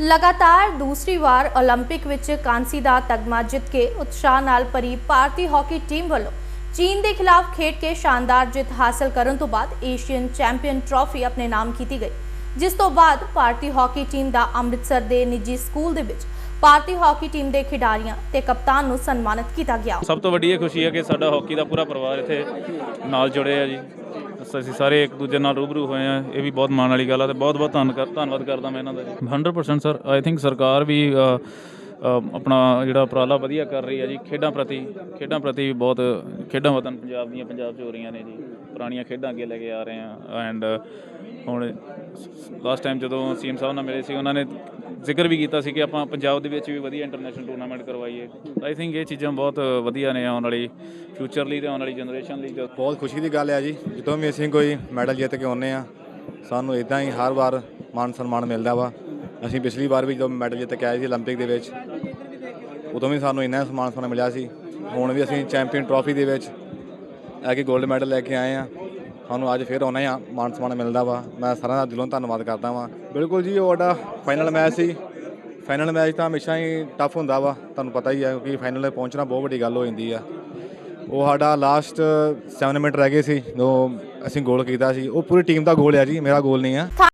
ਲਗਾਤਾਰ ਦੂਸਰੀ ਵਾਰ 올림픽 ਵਿੱਚ ਕਾਂਸੀ ਦਾ ਤਗਮਾ ਜਿੱਤ ਕੇ ਉਤਸ਼ਾਹ ਨਾਲ ਭਰੀ ਭਾਰਤੀ ਹਾਕੀ ਟੀਮ ਵੱਲੋਂ ਚੀਨ ਦੇ ਖਿਲਾਫ ਖੇਡ ਕੇ ਸ਼ਾਨਦਾਰ ਜਿੱਤ ਹਾਸਲ ਕਰਨ ਤੋਂ ਬਾਅਦ ਏਸ਼ੀਅਨ ਚੈਂਪੀਅਨ ਟਰਾਫੀ ਆਪਣੇ ਨਾਮ ਕੀਤੀ ਗਈ ਜਿਸ ਤੋਂ ਬਾਅਦ ਭਾਰਤੀ ਹਾਕੀ ਟੀਮ ਦਾ ਅੰਮ੍ਰਿਤਸਰ ਦੇ ਨਿੱਜੀ ਸਕੂਲ ਦੇ ਵਿੱਚ ਭਾਰਤੀ ਹਾਕੀ ਟੀਮ ਦੇ ਖਿਡਾਰੀਆਂ ਤੇ ਕਪਤਾਨ ਨੂੰ ਸਨਮਾਨਿਤ ਕੀਤਾ ਗਿਆ ਸਭ ਤੋਂ ਵੱਡੀ ਇਹ ਖੁਸ਼ੀ ਹੈ ਕਿ ਸਾਡਾ ਹਾਕੀ ਦਾ ਪੂਰਾ ਪਰਿਵਾਰ ਇੱਥੇ ਨਾਲ ਜੁੜੇ ਆ ਜੀ ਅਸ- ਅਸੀਂ ਸਾਰੇ ਇੱਕ ਦੂਜੇ ਨਾਲ ਰੂਬਰੂ ਹੋਏ ਆ, ਇਹ ਵੀ ਬਹੁਤ ਮਾਣ ਵਾਲੀ ਗੱਲ ਆ ਤੇ ਬਹੁਤ ਬਹੁਤ ਧੰਨਵਾਦ ਧੰਨਵਾਦ ਕਰਦਾ ਮੈਂ ਇਹਨਾਂ ਦਾ ਜੀ। 100% ਸਰ ਆਈ ਥਿੰਕ ਸਰਕਾਰ ਵੀ ਆਪਣਾ ਜਿਹੜਾ ਉਪਰਾਲਾ ਵਧੀਆ ਕਰ ਰਹੀ ਹੈ ਜੀ, ਖੇਡਾਂ ਪ੍ਰਤੀ ਖੇਡਾਂ ਪ੍ਰਤੀ ਬਹੁਤ, ਖੇਡਾਂ ਵਤਨ ਪੰਜਾਬ ਦੀਆਂ ਪੰਜਾਬ 'ਚ ਹੋ ਰਹੀਆਂ ਨੇ ਜੀ। ਪੁਰਾਣੀਆਂ ਖੇਡਾਂ ਅੱਗੇ ਲੈ ਕੇ ਆ ਰਹੇ ਆ ਐਂਡ ਹੁਣ ਲਾਸਟ ਟਾਈਮ ਜਦੋਂ ਸੀਐਮ ਸਾਹਿਬ ਨਾਲ ਮਿਲੇ ਸੀ, ਉਹਨਾਂ ਨੇ ਜ਼ਿਕਰ ਵੀ ਕੀਤਾ ਸੀ ਕਿ ਆਪਾਂ ਪੰਜਾਬ ਦੇ ਵਿੱਚ ਵੀ ਵਧੀਆ ਇੰਟਰਨੈਸ਼ਨਲ ਟੂਰਨਾਮੈਂਟ ਕਰਵਾਈਏ। ਆਈ ਥਿੰਕ ਇਹ ਚੀਜ਼ਾਂ ਬਹੁਤ ਵਧੀਆ ਨੇ ਆਉਣ ਵਾਲੀ ਫਿਊਚਰ ਲਈ ਤੇ ਆਉਣ ਵਾਲੀ ਜਨਰੇਸ਼ਨ ਲਈ ਜੋ ਬਹੁਤ ਖੁਸ਼ੀ ਦੀ ਗੱਲ ਹੈ ਜੀ, ਜਦੋਂ ਵੀ ਅਸੀਂ ਕੋਈ ਮੈਡਲ ਜਿੱਤ ਕੇ ਆਉਂਦੇ ਆ ਸਾਨੂੰ ਇਦਾਂ ਹੀ ਹਰ ਵਾਰ ਮਾਨ ਸਨਮਾਨ ਮਿਲਦਾ ਵਾ। ਅਸੀਂ ਪਿਛਲੀ ਵਾਰ ਵੀ ਜਦੋਂ ਮੈਡਲ ਜਿੱਤ ਕੇ ਆਏ ਸੀ 올림픽 ਦੇ ਵਿੱਚ, ਉਦੋਂ ਵੀ ਸਾਨੂੰ ਇੰਨਾ ਸਨਮਾਨ ਸਨਮਾਨ ਮਿਲਿਆ ਸੀ। ਹੁਣ ਵੀ ਅਸੀਂ ਚੈਂਪੀਅਨ ਟਰਾਫੀ ਦੇ ਵਿੱਚ ਆ ਕੇ 골ਡ ਮੈਡਲ ਲੈ ਕੇ ਆਏ ਆ ਸਾਨੂੰ ਅੱਜ ਫਿਰ ਆਉਣਾ ਹੀ ਮਾਨ ਸਨਮਾਨ ਮਿਲਦਾ ਵਾ। ਮੈਂ ਸਾਰਿਆਂ ਦਾ ਦਿਲੋਂ ਧੰਨਵਾਦ ਕਰਦਾ ਵਾਂ। ਬਿਲਕੁਲ ਜੀ, ਉਹ ਸਾਡਾ ਫਾਈਨਲ ਮੈਚ ਸੀ। ਫਾਈਨਲ ਮੈਚ ਤਾਂ ਹਮੇਸ਼ਾ ਹੀ ਟਫ ਹੁੰਦਾ ਵਾ, ਤੁਹਾਨੂੰ ਪਤਾ ਹੀ ਆ, ਕਿਉਂਕਿ ਫਾਈਨਲ 'ਤੇ ਪਹੁੰਚਣਾ ਬਹੁਤ ਵੱਡੀ ਗੱਲ ਹੋ ਜਾਂਦੀ ਆ। ਉਹ ਸਾਡਾ ਲਾਸਟ 7 ਮਿੰਟ ਰਹਿ ਗਏ ਸੀ ਜੋ ਅਸੀਂ ਗੋਲ ਕੀਤਾ ਸੀ। ਉਹ ਪੂਰੀ ਟੀਮ ਦਾ ਗੋਲ ਆ ਜੀ, ਮੇਰਾ ਗੋਲ ਨਹੀਂ ਆ।